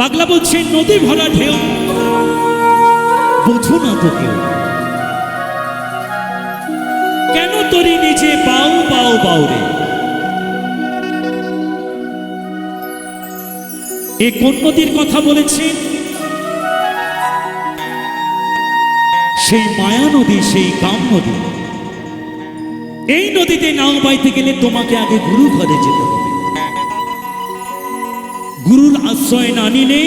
পাগলা বলছে, নদী ভরা ঢেউ। বোঝো না তো কেউ। কেন তোরি নিজে বাউ বাউ বাউ রে? এ কোন নদীর কথা বলেছেন সেই মায়া নদী, সেই কাম নদী। এই নদীতে নাও বাইতে গেলে তোমাকে আগে গুরু ঘরে যেতে হবে। গুরুর আশ্রয় না নিলে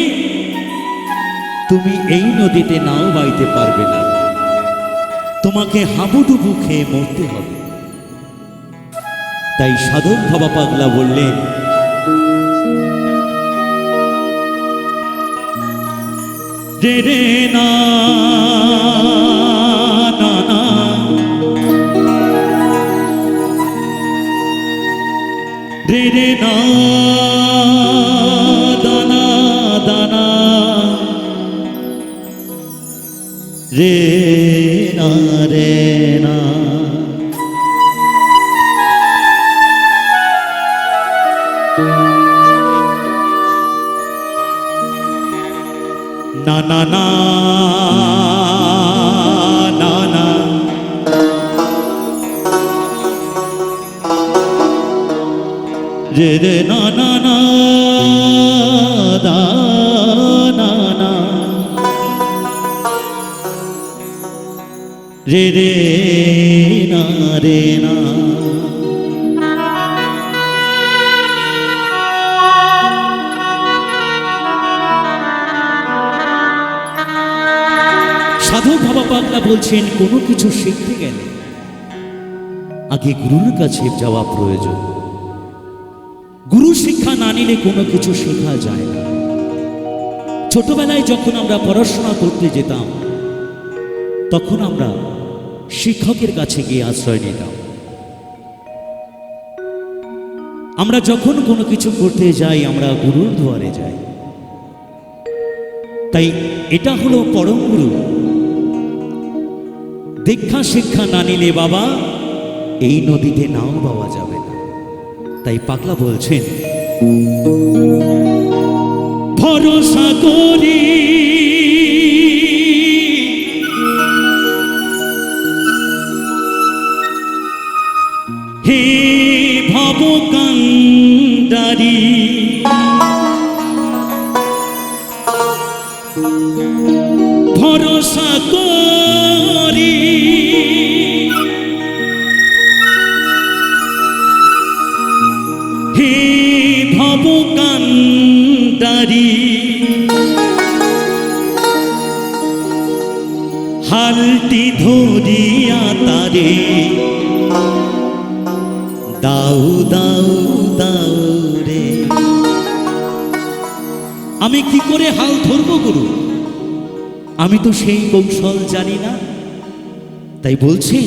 তুমি এই নদীতে নাও বাইতে পারবে না। তোমাকে হাবুডুবু খেয়ে মরতে হবে। তাই সাধক বাবা পাগলা বললেন রে রে না রে না। রে না রে না। না না না না না। রে রে না না না দা রে রে না রে না সাধু বাবা পাগলা বলছেন, কোনো কিছু শিখতে গেলে আগে গুরুর কাছে যাওয়া প্রয়োজন। গুরু শিক্ষা না নিলে কোনো কিছু শেখা যায় না। ছোটবেলায় যখন আমরা পড়াশোনা করতে যেতাম তখন আমরা শিক্ষকের কাছে গিয়ে আশ্রয় নিতাম। আমরা যখন কোনো কিছু করতে যাই, আমরা গুরুর দুয়ারে যাই। তাই এটা হলো পরম গুরু। দীক্ষা শিক্ষা না নিলে বাবা, এই নদীতে নাও পাওয়া যাবে না। তাই পাগলা বলছেন, ভরসা করি কান্ডারি ভরসা করি। হে ভব কান্ডারি হালটি ধরিয়া তারে দাও দাও দাও রে আমি কি করে হাল ধরব গুরু? আমি তো সেই কৌশল জানি না। তাই বলছি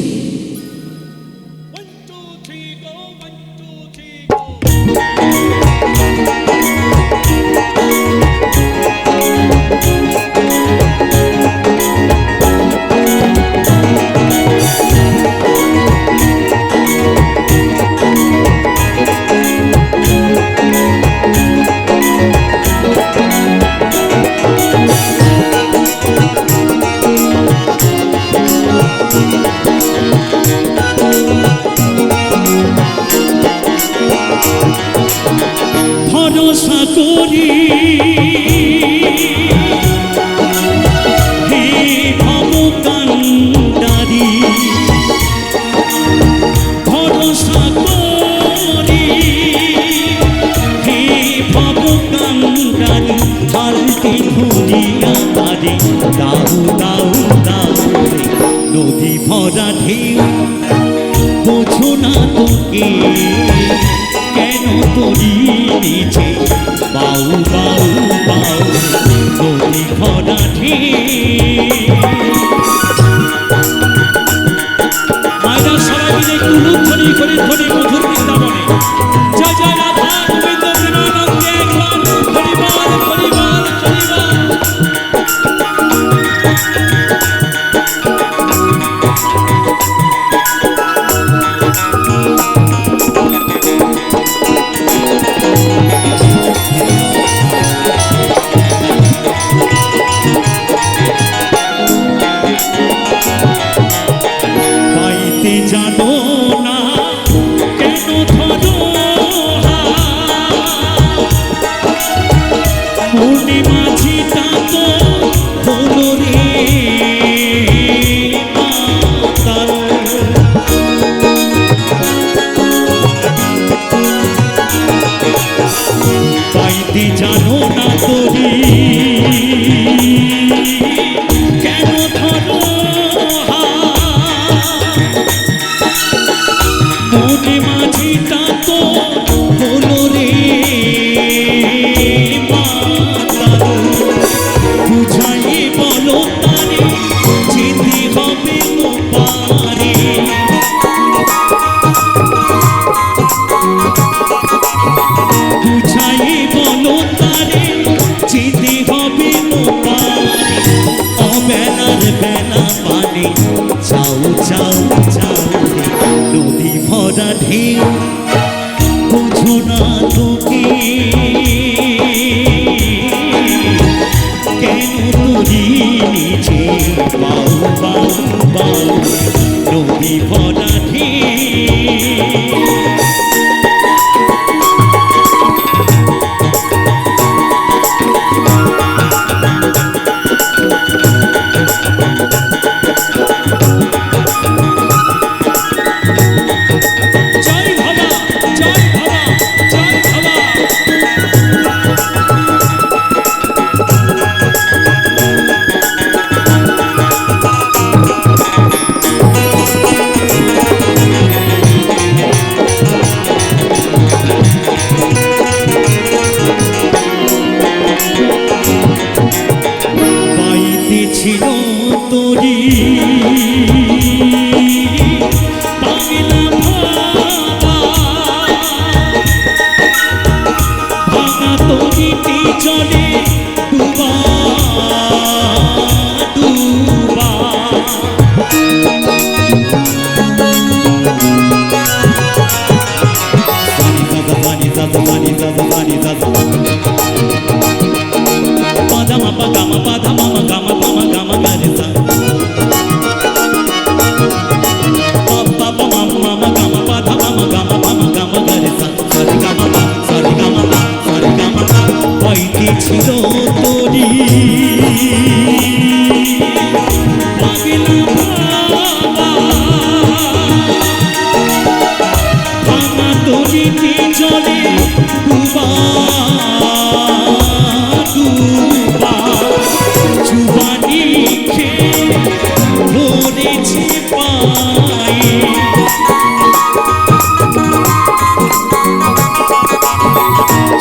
তারে দাউ দাউ দাউ রে নদী ভরা ঢেউ। বোঝো না তোকে, কেন করি নিচে? বাউ বাউ small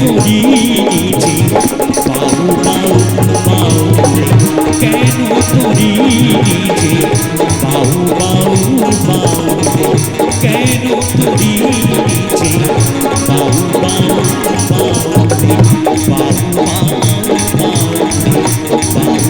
ধরিয়েছি পাও পাও পাও কেন ধরিয়েছি পাও পাও পাও কেন ধরিয়েছি পাও পাও পাও পাও পাও পাও